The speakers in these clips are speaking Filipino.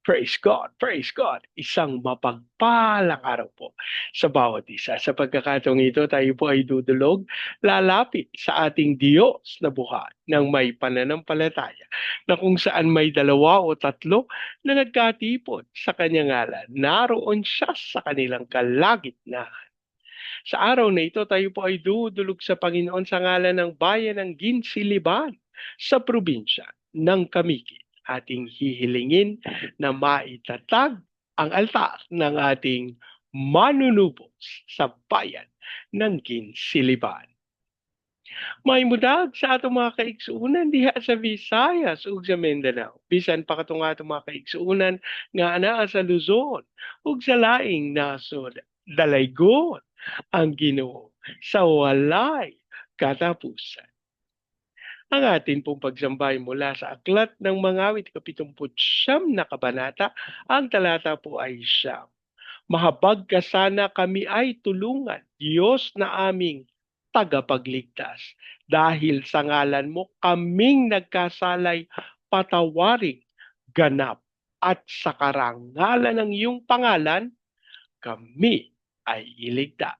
Praise God, praise God. Isang mapagpalang araw po sa bawat isa. Sa pagkakataong ito, tayo po ay dudulog, lalapit sa ating Diyos na buhay ng may pananampalataya na kung saan may dalawa o tatlo na nagkatipon sa kanyang ngalan. Naroon siya sa kanilang kalagitnaan. Sa araw na ito, tayo po ay dudulog sa Panginoon sa ngalan ng bayan ng Ginsiliban sa probinsya ng Kamiki ating hihilingin na maitatag ang altar ng ating manunubos sa bayan ng Ginsiliban. May mudag sa atong mga kaigsuunan diha sa Visayas ug sa Mindanao. Bisan pa katong atong mga kaigsuunan nga anaa sa Luzon ug sa laing nasod. Dalaygon ang Ginoo sa walay katapusan ang atin pong pagsambay mula sa Aklat ng Mangawit, kapitumput siyam na kabanata, ang talata po ay siyam. Mahabag ka sana kami ay tulungan, Diyos na aming tagapagligtas. Dahil sa ngalan mo, kaming nagkasalay, patawaring ganap. At sa karangalan ng iyong pangalan, kami ay iligtas.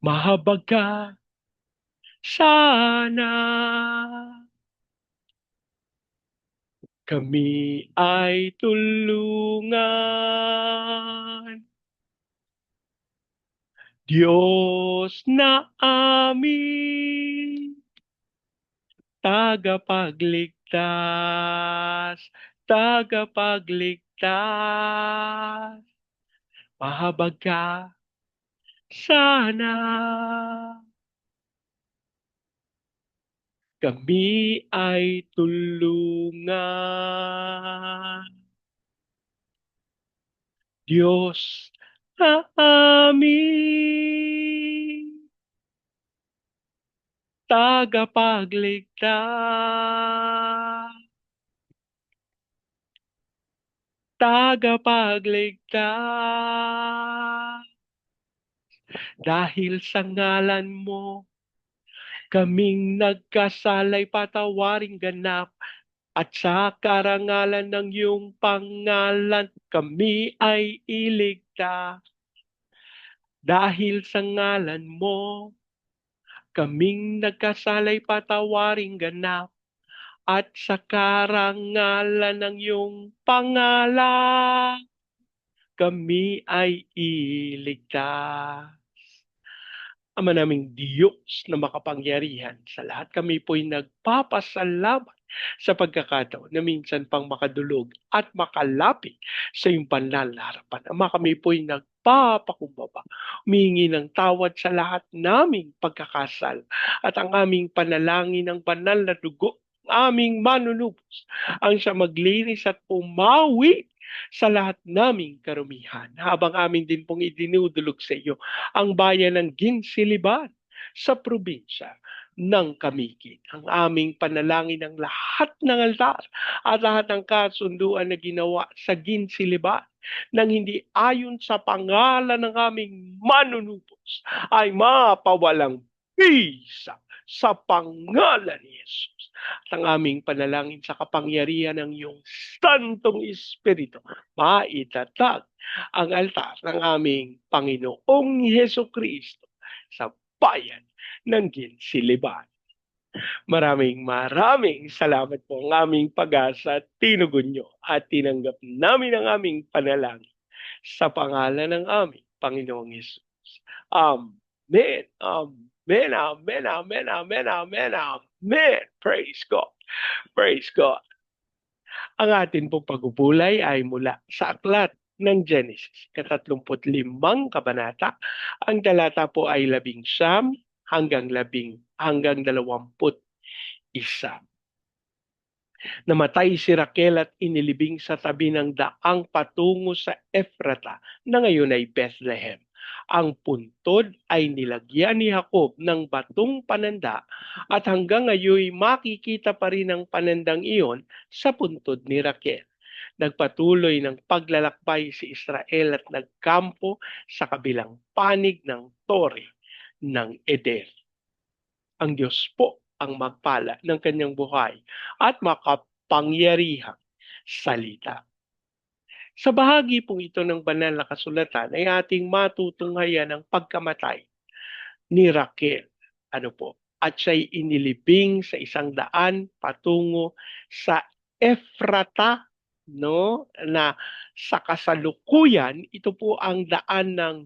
Mahabag ka sana. Kami ay tulungan. Diyos na amin, tagapagligtas, tagapagligtas. Mahabag ka sana kami ay tulungan. Diyos na amin, tagapagligtas, tagapagligtas. Dahil sa ngalan mo, kaming nagkasalay patawaring ganap at sa karangalan ng iyong pangalan, kami ay iligtas. Dahil sa ngalan mo, kaming nagkasalay patawaring ganap at sa karangalan ng iyong pangalan, kami ay iligtas. Ama naming Diyos na makapangyarihan, sa lahat kami po'y nagpapasalamat sa pagkakataon na minsan pang makadulog at makalapit sa iyong harapan. Ama kami po'y nagpapakumbaba, humingi ng tawad sa lahat naming pagkakasal at ang aming panalangin ng banal na dugo aming manunubos. Ang siya maglinis at pumawi sa lahat naming karumihan. Habang amin din pong idinudulog sa iyo ang bayan ng Ginsiliban sa probinsya ng Kamikit. Ang aming panalangin ng lahat ng altar at lahat ng kasunduan na ginawa sa Ginsiliban nang hindi ayon sa pangalan ng aming manunubos ay mapawalang bisa sa pangalan ni Jesus at ang aming panalangin sa kapangyarihan ng iyong Santong Espiritu, maitatag ang altar ng aming Panginoong Heso Kristo sa bayan ng Ginsiliban. Maraming maraming salamat po ang aming pag-asa at tinugon nyo at tinanggap namin ang aming panalangin sa pangalan ng aming Panginoong Yesus. Amen. Amen. Amen, amen, amen, amen, amen, amen. Praise God. Praise God. Ang atin pong pagpupulay ay mula sa aklat ng Genesis, katatlumput limang kabanata. Ang talata po ay labing siyam hanggang labing hanggang dalawamput isa. Namatay si Raquel at inilibing sa tabi ng daang patungo sa Efrata na ngayon ay Bethlehem ang puntod ay nilagyan ni Jacob ng batong pananda at hanggang ngayon makikita pa rin ang panandang iyon sa puntod ni Raquel. nagpatuloy ng paglalakbay si Israel at nagkampo sa kabilang panig ng tore ng Eder. Ang Diyos po ang magpala ng kanyang buhay at makapangyarihang salita. Sa bahagi po ito ng banal na kasulatan ay ating matutunghayan ang pagkamatay ni Raquel. Ano po? At siya'y inilibing sa isang daan patungo sa Efrata no na sa kasalukuyan ito po ang daan ng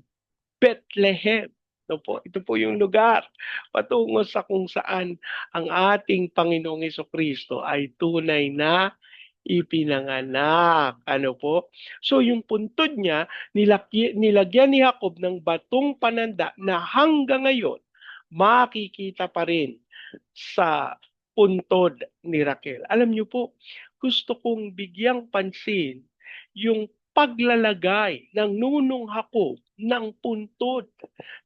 Bethlehem no po ito po yung lugar patungo sa kung saan ang ating Panginoong Kristo ay tunay na ipinanganak. Ano po? So yung puntod niya, nilaki, nilagyan ni Jacob ng batong pananda na hanggang ngayon makikita pa rin sa puntod ni Raquel. Alam niyo po, gusto kong bigyang pansin yung paglalagay ng nunong hako ng puntod,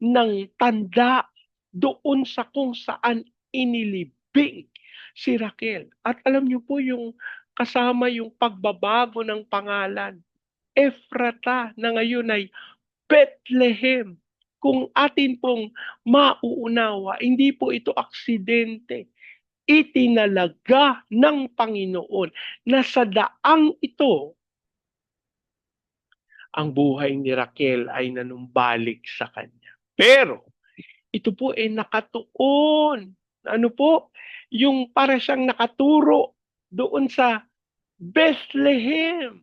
ng tanda doon sa kung saan inilibing si Raquel. At alam niyo po yung kasama yung pagbabago ng pangalan. Efrata na ngayon ay Bethlehem. Kung atin pong mauunawa, hindi po ito aksidente itinalaga ng Panginoon na sa daang ito, ang buhay ni Raquel ay nanumbalik sa kanya. Pero, ito po ay nakatuon. Ano po? Yung para siyang nakaturo doon sa Bethlehem.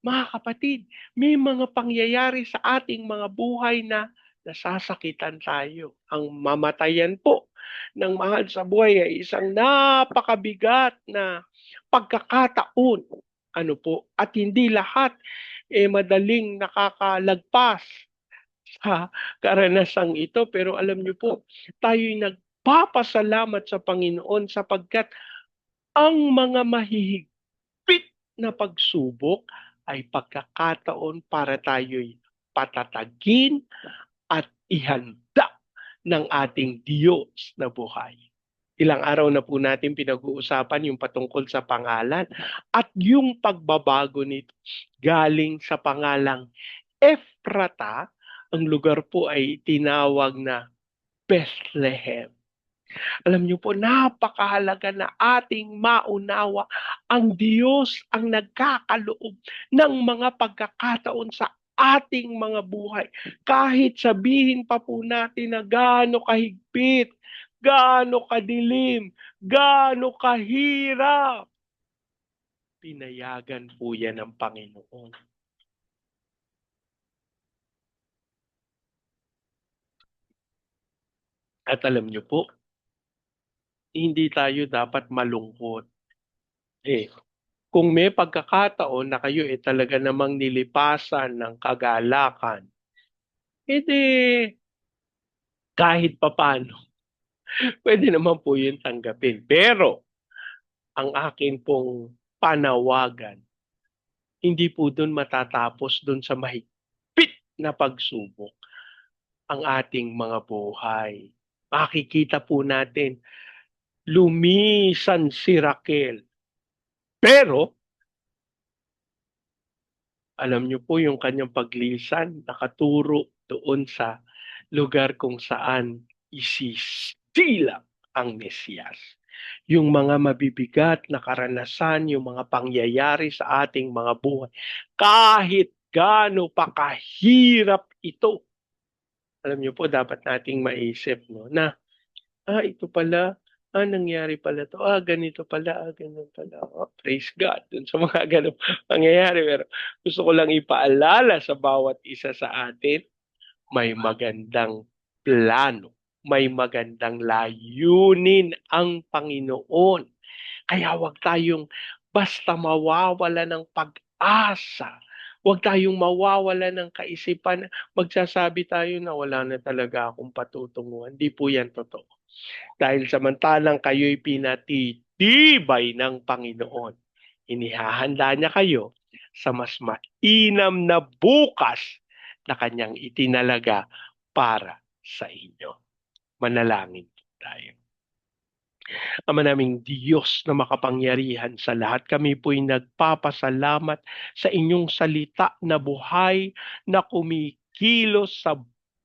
Mga kapatid, may mga pangyayari sa ating mga buhay na nasasakitan tayo. Ang mamatayan po ng mahal sa buhay ay isang napakabigat na pagkakataon. Ano po? At hindi lahat eh madaling nakakalagpas sa karanasang ito. Pero alam niyo po, tayo'y nagpapasalamat sa Panginoon sapagkat ang mga mahihigpit na pagsubok ay pagkakataon para tayo'y patatagin at ihanda ng ating Diyos na buhay. Ilang araw na po natin pinag-uusapan yung patungkol sa pangalan at yung pagbabago nito galing sa pangalang Efrata, ang lugar po ay tinawag na Bethlehem. Alam niyo po, napakahalaga na ating maunawa ang Diyos ang nagkakaloob ng mga pagkakataon sa ating mga buhay. Kahit sabihin pa po natin na gaano kahigpit, gaano kadilim, gaano kahirap, pinayagan po yan ng Panginoon. At alam niyo po, hindi tayo dapat malungkot. Eh, kung may pagkakataon na kayo eh talaga namang nilipasan ng kagalakan, edi kahit papano, pwede naman po yun tanggapin. Pero, ang akin pong panawagan, hindi po doon matatapos doon sa mahigpit na pagsubok ang ating mga buhay. Makikita po natin, lumisan si Raquel pero, alam niyo po yung kanyang paglisan, nakaturo doon sa lugar kung saan isisilang ang Mesiyas. Yung mga mabibigat na karanasan, yung mga pangyayari sa ating mga buhay, kahit gaano pa kahirap ito. Alam niyo po, dapat nating maisip no, na ah, ito pala ah, nangyari pala to, ah, ganito pala, ah, ganun pala. Oh, praise God dun sa mga ganun pangyayari. Pero gusto ko lang ipaalala sa bawat isa sa atin, may magandang plano, may magandang layunin ang Panginoon. Kaya wag tayong basta mawawala ng pag-asa. Huwag tayong mawawala ng kaisipan. Magsasabi tayo na wala na talaga akong patutunguhan. Hindi po yan totoo dahil samantalang kayo'y pinatitibay ng Panginoon, inihahanda niya kayo sa mas mainam na bukas na kanyang itinalaga para sa inyo. Manalangin tayo. Ama naming Diyos na makapangyarihan sa lahat, kami po'y nagpapasalamat sa inyong salita na buhay na kumikilos sa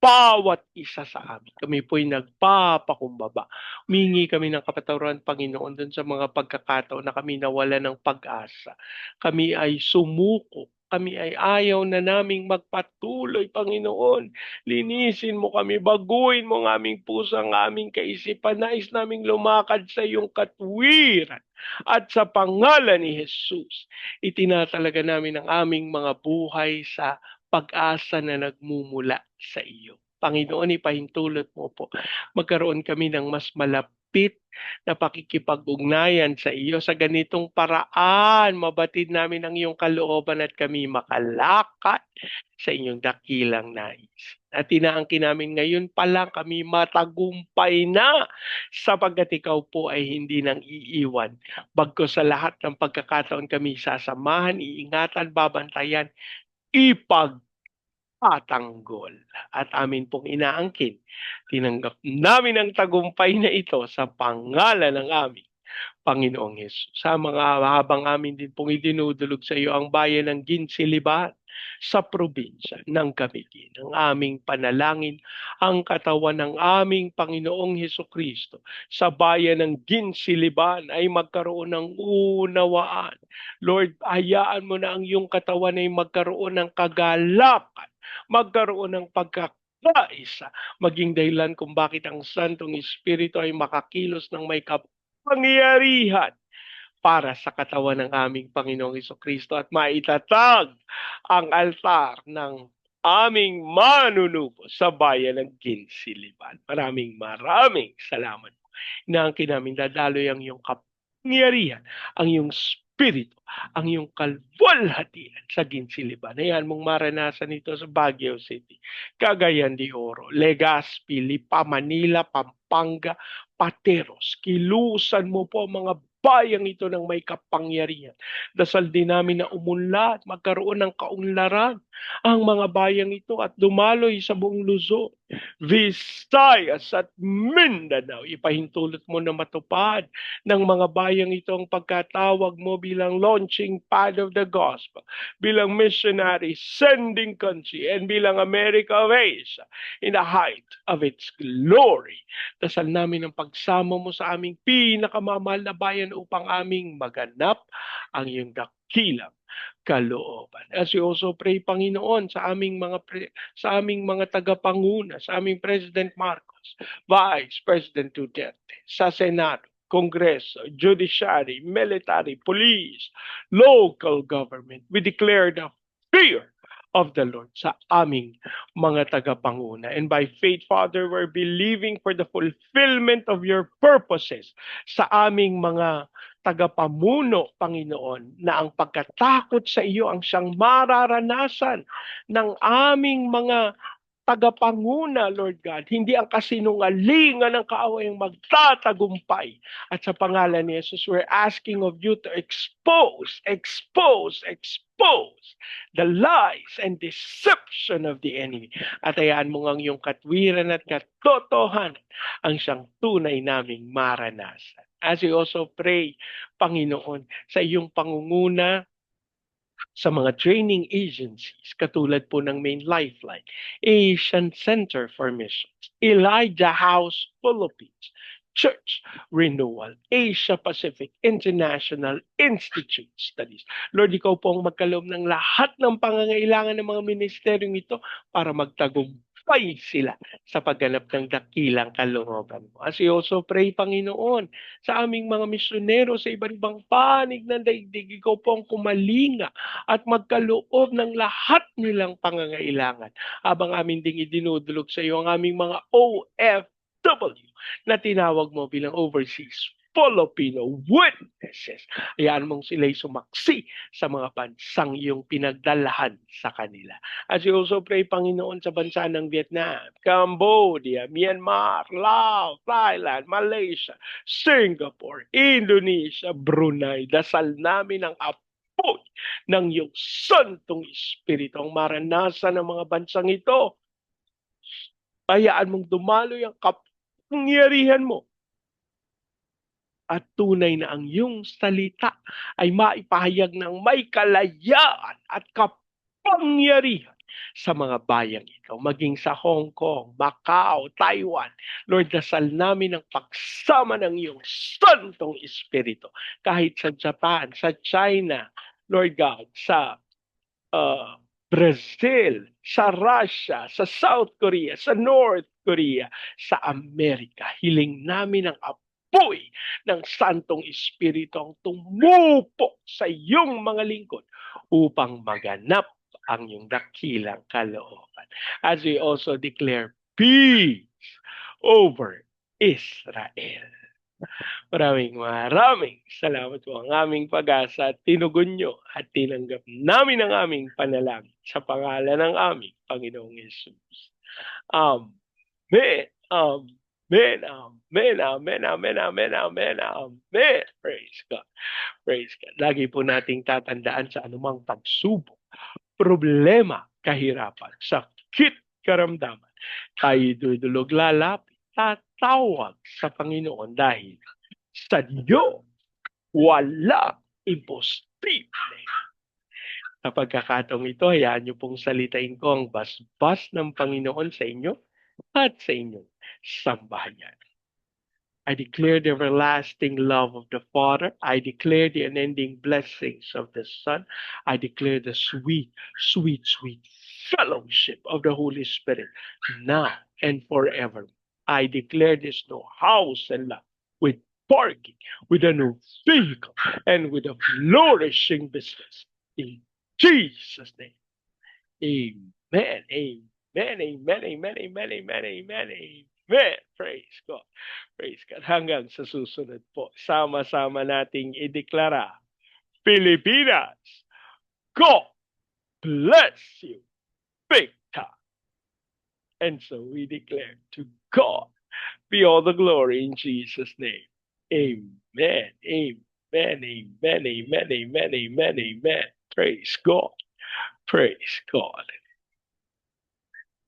bawat isa sa amin. Kami po'y nagpapakumbaba. Humingi kami ng kapatawaran, Panginoon, dun sa mga pagkakataon na kami nawala ng pag-asa. Kami ay sumuko. Kami ay ayaw na naming magpatuloy, Panginoon. Linisin mo kami, baguhin mo ang aming puso, ang aming kaisipan. Nais naming lumakad sa iyong katwiran. At sa pangalan ni Jesus, itinatalaga namin ang aming mga buhay sa pag-asa na nagmumula sa iyo. Panginoon, ipahintulot mo po. Magkaroon kami ng mas malapit na pakikipag-ugnayan sa iyo sa ganitong paraan. Mabatid namin ang iyong kalooban at kami makalakad sa inyong dakilang nais. At tinaangkin namin ngayon pa lang kami matagumpay na sapagkat ikaw po ay hindi nang iiwan. Bagko sa lahat ng pagkakataon kami sasamahan, iingatan, babantayan, ipagtatanggol. At amin pong inaangkin, tinanggap namin ang tagumpay na ito sa pangalan ng aming Panginoong Hesus. Sa mga habang amin din pong idinudulog sa iyo ang bayan ng Ginsiliban sa probinsya ng Camiguin. Ang aming panalangin, ang katawan ng aming Panginoong Heso Kristo sa bayan ng Ginsiliban ay magkaroon ng unawaan. Lord, hayaan mo na ang iyong katawan ay magkaroon ng kagalakan, magkaroon ng pagkakaisa, maging dahilan kung bakit ang Santong Espiritu ay makakilos ng may kapangyarihan para sa katawan ng aming Panginoong Iso Kristo at maitatag ang altar ng aming manunubo sa bayan ng Ginsiliban. Maraming maraming salamat po. Inaangkin namin dadaloy ang iyong kapangyarihan, ang iyong Espiritu, ang iyong kalwalhatian sa Ginsiliban. Ayan mong maranasan ito sa Baguio City, Cagayan de Oro, Legazpi, Lipa, Manila, Pampanga, Pateros. Kilusan mo po mga bayang ito ng may kapangyarihan. Dasal din namin na umunlad, magkaroon ng kaunlaran ang mga bayang ito at dumaloy sa buong Luzon, Visayas at Mindanao. Ipahintulot mo na matupad ng mga bayang ito ang pagkatawag mo bilang launching pad of the gospel, bilang missionary sending country, and bilang America of Asia in the height of its glory. Dasal namin ang pagsama mo sa aming pinakamamahal na bayan upang aming maganap ang iyong dakilang kalooban. As we also pray, Panginoon, sa aming mga pre, sa aming mga tagapanguna, sa aming President Marcos, Vice President Duterte, sa Senado, Kongreso, Judiciary, Military, Police, Local Government, we declare the fear of the Lord sa aming mga tagapanguna. And by faith, Father, we're believing for the fulfillment of your purposes sa aming mga tagapamuno, Panginoon, na ang pagkatakot sa iyo ang siyang mararanasan ng aming mga tagapanguna, Lord God. Hindi ang kasinungalingan ng kaaway ang magtatagumpay. At sa pangalan ni Jesus, we're asking of you to expose, expose, expose the lies and deception of the enemy. At ayaan mo ang iyong katwiran at katotohanan ang siyang tunay naming maranasan. As we also pray, Panginoon, sa iyong pangunguna, sa mga training agencies katulad po ng Main Lifeline, Asian Center for Missions, Elijah House Philippines, Church Renewal, Asia Pacific International Institute Studies. Lord, ikaw po ang magkaloob ng lahat ng pangangailangan ng mga ministeryong ito para magtagumpay sila sa pagganap ng dakilang kalooban mo. As we also pray, Panginoon, sa aming mga misyonero sa iba't ibang panig ng daigdig, ikaw po ang kumalinga at magkaloob ng lahat nilang pangangailangan. Habang amin ding idinudulog sa iyo ang aming mga OFW na tinawag mo bilang overseas Filipino witnesses. Hayaan mong sila'y sumaksi sa mga bansang iyong pinagdalahan sa kanila. As you also pray, Panginoon, sa bansa ng Vietnam, Cambodia, Myanmar, Laos, Thailand, Malaysia, Singapore, Indonesia, Brunei. Dasal namin ang apoy ng iyong Santong Espiritu ang maranasan ng mga bansang ito. Hayaan mong dumaloy ang kapangyarihan mo at tunay na ang iyong salita ay maipahayag ng may kalayaan at kapangyarihan sa mga bayang ito, maging sa Hong Kong, Macau, Taiwan. Lord, dasal namin ang pagsama ng iyong Santong Espiritu. Kahit sa Japan, sa China, Lord God, sa uh, Brazil, sa Russia, sa South Korea, sa North Korea, sa Amerika. Hiling namin ang apoy ng Santong Espiritu ang tumupo sa iyong mga lingkod upang maganap ang iyong dakilang kalooban. As we also declare peace over Israel. Maraming maraming salamat po ang aming pag-asa at tinugon nyo at tinanggap namin ang aming panalangin sa pangalan ng aming Panginoong Yesus. Amen. Amen. Amen. Amen. Amen. Amen. Amen. Amen. Praise God. Praise God. Lagi po nating tatandaan sa anumang pagsubok, problema, kahirapan, sakit, karamdaman. Tayo dudulog lalapit, tatawag sa Panginoon dahil sa Diyos wala imposible. Sa pagkakataong ito, hayaan niyo pong salitain ko ang basbas ng Panginoon sa inyo at sa inyong sambahayan. I declare the everlasting love of the Father. I declare the unending blessings of the Son. I declare the sweet, sweet, sweet fellowship of the Holy Spirit now and forever. I declare this new house and lot with parking, with a new vehicle, and with a flourishing business. In Jesus' name. Amen. Amen. Amen. Amen. Amen. Amen. Amen. Amen. Praise God. Praise God. Hanggang sa susunod po, sama-sama nating ideklara, Pilipinas, God bless you big time. And so we declare to God be all the glory in Jesus' name. Amen. Amen. Amen. Amen. Amen. Amen. Amen. Praise God. Praise God.